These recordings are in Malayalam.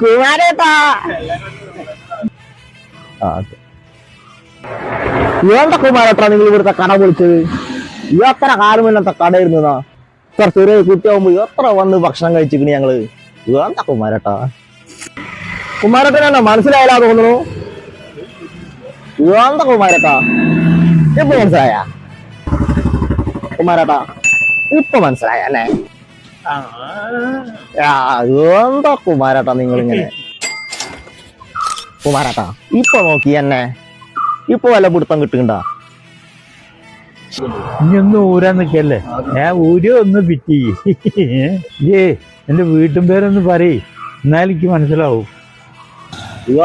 കുമാരേട്ടാ. എന്താ കുമാരേട്ടാ നിങ്ങൾ ഇവിടുത്തെ കട വിളിച്ചത് എത്ര കാലം ഇന്നത്തെ കടയിരുന്നതാ ഇത്ര ചെറിയ കുട്ടിയാവുമ്പോ എത്ര വന്ന് ഭക്ഷണം കഴിച്ചിക്കണ് ഞങ്ങൾ. എന്താ കുമാരേട്ടാ? കുമാരേട്ടനെ മനസ്സിലായാലോ തോന്നുന്നു? എന്താ കുമാരേട്ടാ? എപ്പോ മനസ്സിലായ? കുമാരേട്ടാ ഇപ്പൊ മനസ്സിലായ അല്ലേ എന്താ കുമാരേട്ടാ നിങ്ങൾ ഇങ്ങനെ കുമാരേട്ടാ ഇപ്പൊ നോക്കി എന്നെ. ഇപ്പൊ വല്ല പിടുത്തം കിട്ടുന്നുണ്ട ഇനിയൊന്നും ഊരാൻ നിക്കല്ലേ? ഞാൻ ഊരോ ഒന്ന് പിറ്റി. ഏ എന്റെ വീട്ടും പേരൊന്ന് പറയ്. എന്നാലിക്ക് എനിക്ക് മനസ്സിലാവും.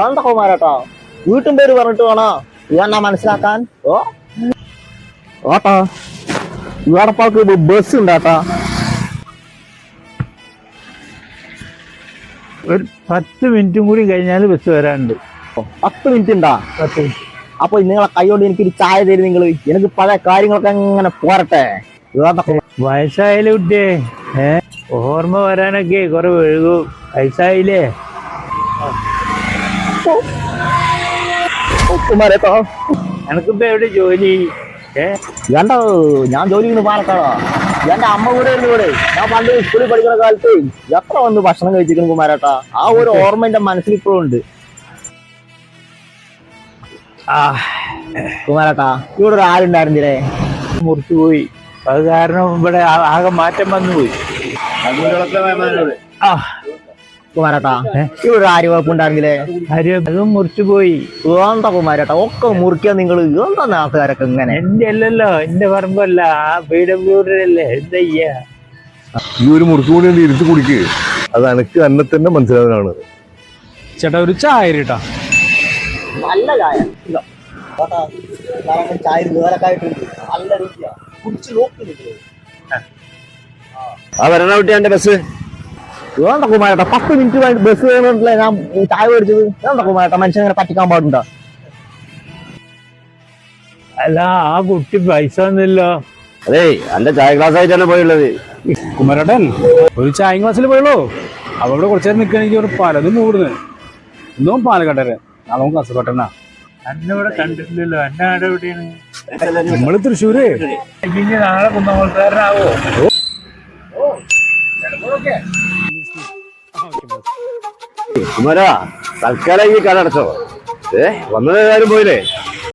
എന്താ കുമാരേട്ടാ? വീട്ടും പേര് പറഞ്ഞിട്ട് വേണോ. ഇവണ്ണ മനസ്സിലാക്കാൻ? ഓ. ഓട്ടാ. ഇവടപ്പാൾക്ക് ബസ് ഉണ്ടാട്ടാ ഒരു പത്ത് മിനിറ്റും കൂടി കഴിഞ്ഞാൽ ബസ് വരാനുണ്ട്. പത്ത് മിനിറ്റ് ഉണ്ടാ? പത്ത് അപ്പൊ നിങ്ങളെ കൈകൊണ്ട് എനിക്കൊരു ചായ തരും നിങ്ങൾ എനിക്ക് പല കാര്യങ്ങളൊക്കെ അങ്ങനെ പോരട്ടെ. വയസ്സായാലും കുട്ടിയെ? ഏ? ഓർമ്മ വരാനൊക്കെ കുറെ ഒഴുകും വയസ്സായില്ലേ? എനിക്കിപ്പോ എവിടെ ജോലി? എന്റെ ഞാൻ ജോലി ചെയ്യുന്ന പാലക്കാടാ. എന്റെ അമ്മ കൂടെ ഉണ്ട് ഇവിടെ. ഞാൻ പണ്ട് സ്കൂളിൽ പഠിക്കുന്ന കാലത്ത് എത്ര വന്ന് ഭക്ഷണം കഴിച്ചിരിക്കുന്നു കുമാരേട്ടാ? ആ ഒരു ഓർമ്മ എന്റെ മനസ്സിൽ ഇപ്പോഴും ഉണ്ട്. ആ കുമാരേട്ടാ ഇവിടെ ഒരു ആരുണ്ടായിരുന്നില്ലേ മുറിച്ചു പോയി. അത് കാരണം ഇവിടെ ആകെ മാറ്റം വന്നു പോയി ആ കുമാരേട്ടാ ഇവിടെ അതും മുറിച്ചു പോയി. എന്താ കുമാരേട്ടാ ഒക്കെ മുറിക്കാൻ നിങ്ങൾ എന്താ നാട്ടുകാരൊക്കെ ഇങ്ങനെ? എന്റെ അല്ലല്ലോ എന്റെ പറമ്പല്ല ആ പി ഡബ്ല്യൂഡിലല്ലേ എന്താ ചെയ്യാ? ഈ ഒരു മുറുക്ക് കൂടി ഇരുത്തി കുടിക്ക്. അത് എനിക്ക് അന്നെ തന്നെ മനസ്സിലാവുന്നതാണ് ചേട്ടാ ഒരു ചായ കേട്ടാ നല്ല ചായ. ചായ നല്ല രുചിയാ. കുടിച്ച്. ആ. വരണ കുട്ടി എന്റെ ബസ്. എന്താ കുമാരേട്ടാ പത്ത് മിനിറ്റ് ബസ് വേണമെന്നില്ല ഞാൻ ചായ മേടിച്ചത് വേണ്ട കുമാരേട്ടാ മനുഷ്യൻ ഇങ്ങനെ പറ്റിക്കാൻ പാടുണ്ടോ? അല്ല ആ കുട്ടി പൈസ ഒന്നുമില്ല. അതെ എന്റെ ചായ ഗ്ലാസ് ആയിട്ടാണ് പോയുള്ളത്. കുമാരേട്ടൻ ഒരു ചായ ഗ്ലാസ്സിൽ പോയുള്ളൂ. അവിടെ കുറച്ചു നേരം നിൽക്കണമെങ്കിൽ ഒരു പലതും മൂടുന്നത് ഇന്നും പാലക്കാട്ടരെ. നാളെ കാസർകോട്ടനാ അന്നെ ഇവിടെ കണ്ടിട്ടില്ലല്ലോ. എന്നെ ആടെ എവിടെയാണ്? നമ്മൾ തൃശ്ശൂര്. ഇനി നാളെ കുന്നമോൾക്കാരനാവോ കുമാരാ തൽക്കാലം ഈ കട അടച്ചോ. ഏ വന്നത് കാര്യം പോയില്ലേ?